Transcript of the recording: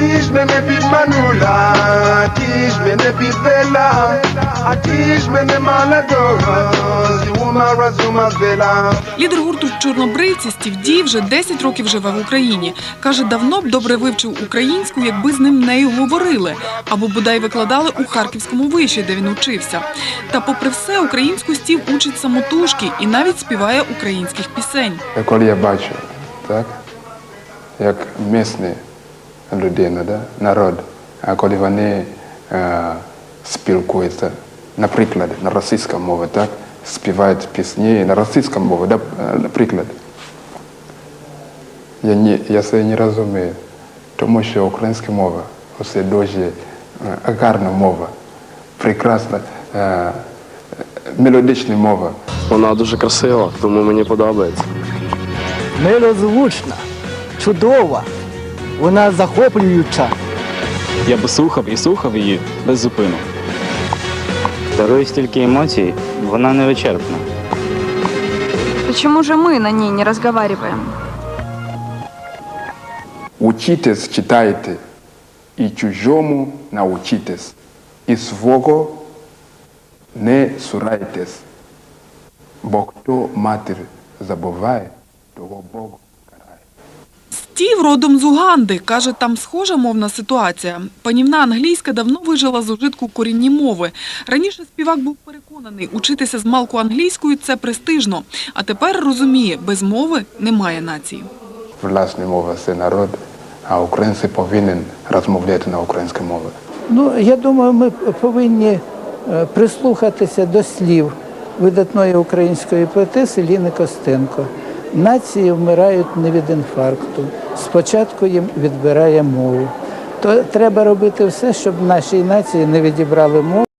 ти ж мене підманула, ти ж мене підвела, а ти ж мене мала дорого, зума разума звела. Лідер гурту Чорнобривці Стів Ді вже 10 років живе в Україні. Каже, давно б добре вивчив українську, якби з ним нею говорили, або бодай викладали у Харківському виші, де він учився. Та, попри все, українську Стів учить самотужки і навіть співає українських пісень. Коли я бачу, так, як місні людина, да, народ, а коли вони е, спілкуються, наприклад, на російській мові, так, співають пісні на російській мові, да, е, наприклад. Я, не, я це не розумію, тому що українська мова це дуже е, гарна мова, прекрасна, е, мелодична мова. Вона дуже красива, тому мені подобається. милозвучна, чудова, вона захоплююча. Я би слухав і слухав її без зупину. Дарує стільки емоцій, вона невичерпна. Почему же мы на ней не разговариваем? Учитесь, читайте, і чужому научитесь, і свого не сурайтесь. Бо хто матір забуває, того Бог. Стів родом з Уганди. Каже, там схожа мовна ситуація. Панівна англійська давно вижила з ужитку корінні мови. Раніше співак був переконаний, учитися з малку англійською – це престижно. А тепер розуміє, без мови немає нації. Власна мова це народ, а українці повинен розмовляти на українській мові. Ну, я думаю, ми повинні е, прислухатися до слів видатної української поетеси Ліни Костенко. Нації вмирають не від інфаркту. Спочатку їм відбирає мову. То треба робити все, щоб нашій нації не відібрали мову.